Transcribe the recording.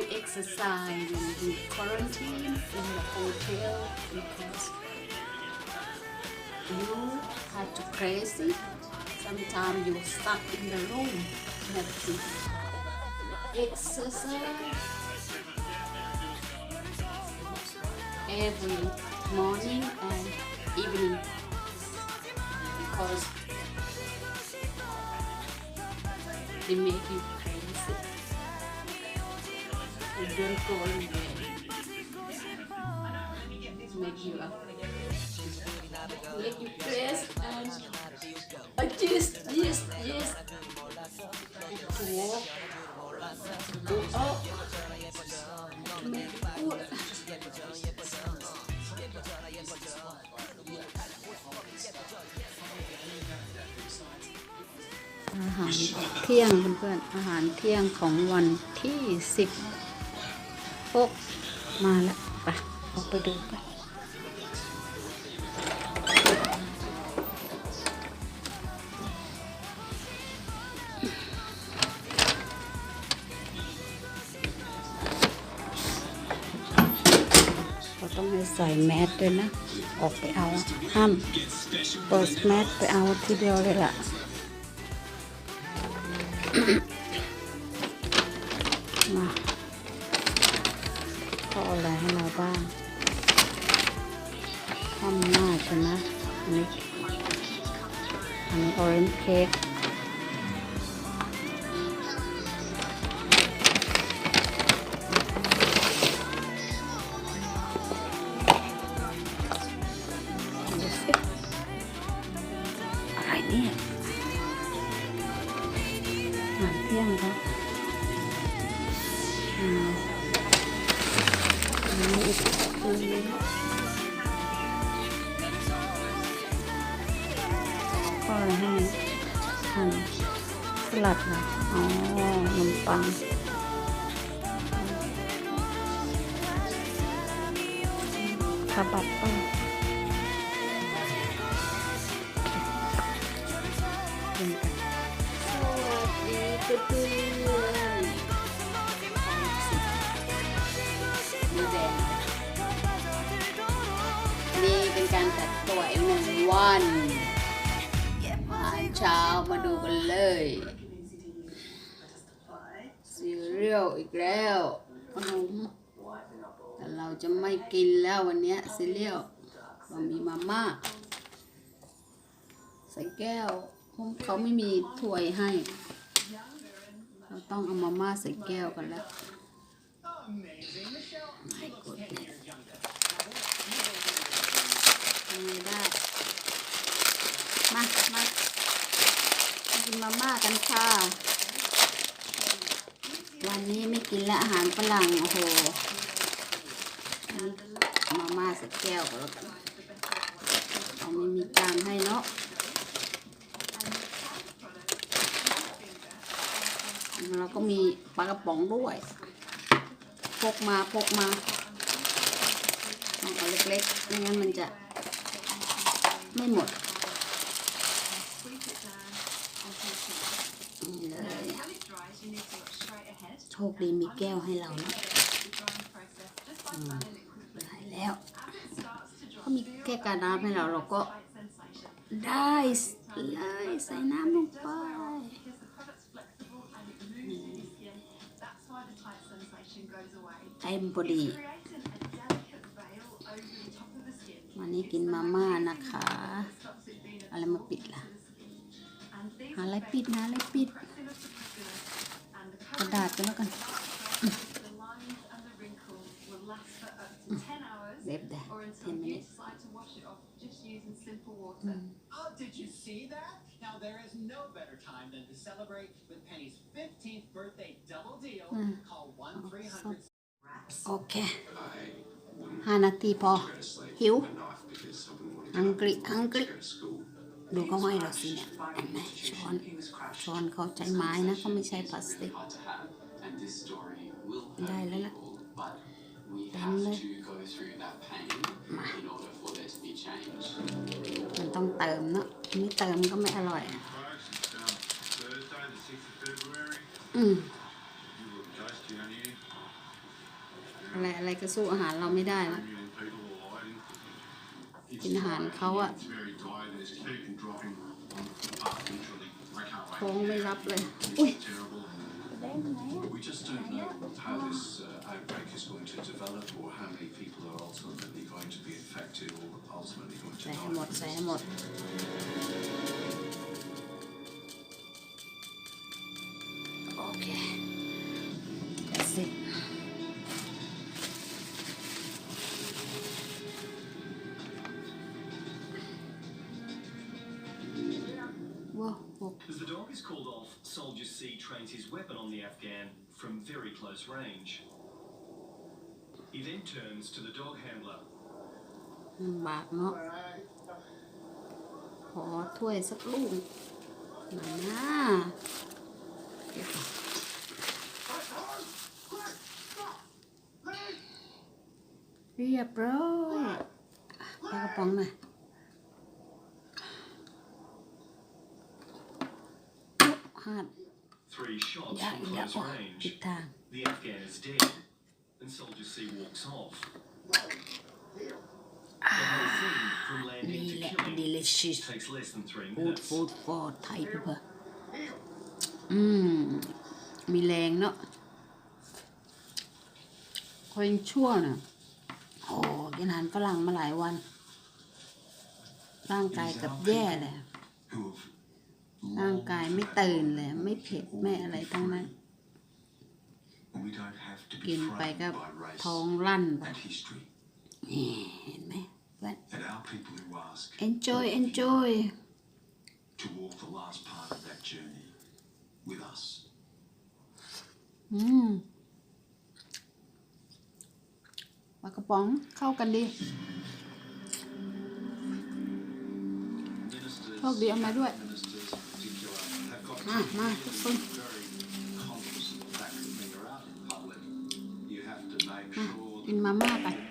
to exercise when you quarantine in the hotel because you have to crazy. Sometimes you stuck in the room. You have to exercise every morning and evening because they make you. You don't go anywhere. Make you up. Make you crazy and uh, yes, yes, yes. To walk, to go out, to make food. อาหารเที่ยงเพื่อนๆอาหารเที่ยงของวันที่สิบ หกมาแล้วไปออกไปดูกันเราต้องให้ใส่แมสด้วยนะ ออกไปเอาห้ามเปิดแมสไปเอาทีเดียวเลยล่ะ บ้างข้ามหน้าใช่ไหมอันนี้ อันนี้ออเรนจ์เค้ก อันนี้อีกคือก็ให้หั่นสลัดนะอ๋อขนมปังคาบับป่ะ วันอาหารเช้ามาดูกันเลยซีเรียลอีกแล้วขนมแต่เราจะไม่กินแล้ววันนี้ซีเรียลเรามีมาม่าใส่แก้วเขาไม่มีถ้วยให้ เราต้องเอามาม่าใส่แก้วกันแล้ว My goodness ทำไงได้ มา มา กิน มาม่ากันค่ะ วันนี้ไม่กินล้วอาหารฝรั่งโอ้โหมาม่าใส่แก้วก็แล้วกันเอาไม่มีจานให้เนาะแล้วก็มีปลากระป๋องด้วยพกมาพกมาต้องเอาเล็กๆไม่งั้นมันจะไม่หมด นี่เลยโชคดีมีแก้วให้เรานะได้แล้วเขามีแก้วกาน้ำให้เราเราก็ได้เลยใส่น้ำลงไปเต็มพอดีวันนี้กินมาม่านะคะ อะไรมาปิดล่ะ หาอะไรปิดหาอะไรปิด กระดาษก็แล้วกันเว็บเด10 minutes Oh, did you see that? Now there is no better time than to celebrate with Penny's 15th birthday double deal. Mm. Call 1 300โอเคห้านาทีพอหิวอังกฤษอังกฤษ ดูเขาให้เราสิเนี่ยเห็นไหมช้อนช้อนเขาใช้ไม้นะเขาไม่ใช้พลาสติก ได้แล้วล่ะเต็มเลยมามันต้องเติมเนอะไม่เติมก็ไม่อร่อยอืมอะไรอะไรก็สู้อาหารเราไม่ได้ละกินอาหารเขาอะ ท้องไม่รับเลย อุ้ย We just don't know how this uh, outbreak is going to develop or how many people are ultimately going to be infected or ultimately going to ใส่ให้หมด die. Called off, Soldier C trains his weapon on the Afghan from very close range. He then turns to the dog handler. ลำบากเนาะขอถ้วยสักลูกหน่อยนะเก็บก่อนเรียบร้อยปลากระป๋องหน่อย หัด Three shots อย่า from อย่า close โอ้ผิด range. ทาง The Afghan is dead, and Soldier C walks off. The whole thing, from นี่ landing แหละ to killing, delicious takes less than three ฟูด minutes. ฟูดฟอร์ไทยเพื่ออืม มีแรงเนาะคอยยังชั่วน่ะโอ้กินอาหารฝรั่งมาหลายวัน ร่างกายเกับแย่เลย Who have ร่างกายไม่ตื่นเลย ไม่เผ็ดไม่อะไรทั้งนั้น we don't have to กิ be นไปก็ frightened by race ท้องลั่นไป and history. นี่เห็นไหมเพื่อน And our people who ask enjoy enjoy to walk the last part of that journey with us. อืมปลากระป๋องเข้ากันดี Ministers, โชคดีเอามาด้วย มามาทุกคน very conscious of the fact that when you're out in public, you have to make มา sure กินมาม่าไป that